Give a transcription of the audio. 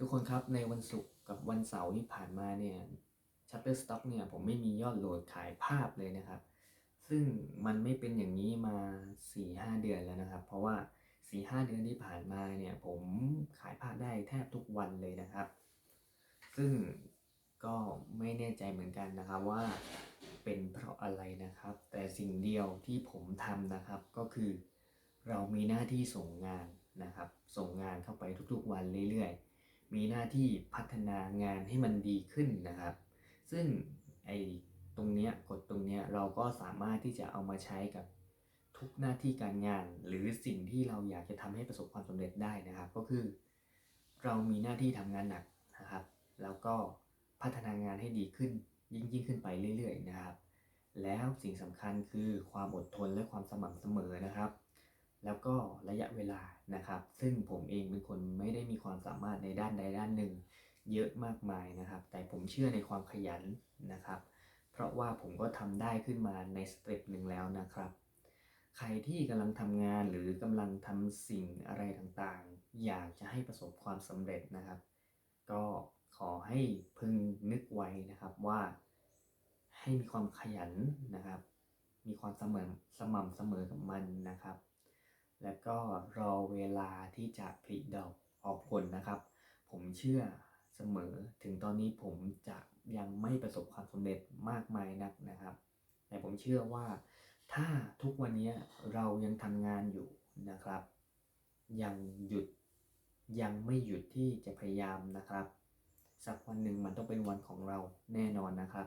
ทุกคนครับในวันศุกร์กับวันเสาร์ที่ผ่านมาเนี่ย Shutterstock เนี่ยผมไม่มียอดโหลดขายภาพเลยนะครับ ซึ่งมันไม่เป็นอย่างนี้มา 4-5 เดือนแล้วนะครับ เพราะว่า 4-5 เดือนที่ผ่านมาเนี่ย ผมขายภาพได้แทบทุกวันเลยนะครับ ซึ่งก็ไม่แน่ใจเหมือนกันนะครับว่าเป็นเพราะอะไรนะครับ แต่สิ่งเดียวที่ผมทำนะครับก็คือ เรามีหน้าที่ส่งงานนะครับ ส่งงานเข้าไปทุกๆวันเรื่อยๆ มีหน้าที่พัฒนางานให้มันดีขึ้นนะครับ ซึ่งไอ้ตรงเนี้ยกฎตรงเนี้ยเราก็สามารถที่จะเอามาใช้กับทุกหน้าที่การงาน หรือสิ่งที่เราอยากจะทำให้ประสบความสำเร็จได้นะครับ ก็คือ เรามีหน้าที่ทำงานหนักนะครับ แล้วก็พัฒนางานให้ดีขึ้นยิ่งยิ่งขึ้นไปเรื่อยๆนะครับ แล้วสิ่งสำคัญคือความอดทนและความสม่ำเสมอนะครับ ก็ระยะเวลานะครับ ซึ่งผมเองเป็นคนไม่ได้มีความสามารถในด้านใดด้านหนึ่ง เยอะมากมายนะครับ แต่ผมเชื่อในความขยันนะครับ เพราะว่าผมก็ทำได้ขึ้นมาในสเต็ปหนึ่งแล้วนะครับ ใครที่กำลังทำงานหรือกำลังทำสิ่งอะไรต่างๆ อยากจะให้ประสบความสำเร็จนะครับ ก็ขอให้พึงนึกไว้นะครับว่าให้มีความขยันนะครับ มีความเสมอสม่ำเสมอกับมันนะครับ แล้วก็รอเวลาที่จะผลิดอกออกผลนะครับ ผมเชื่อเสมอถึงตอนนี้ผมจะยังไม่ประสบความสำเร็จมากมายนักนะครับ แต่ผมเชื่อว่าถ้าทุกวันนี้เรายังทำงานอยู่นะครับ ยังหยุดยังไม่หยุดที่จะพยายามนะครับ สักวันหนึ่งมันต้องเป็นวันของเราแน่นอนนะครับ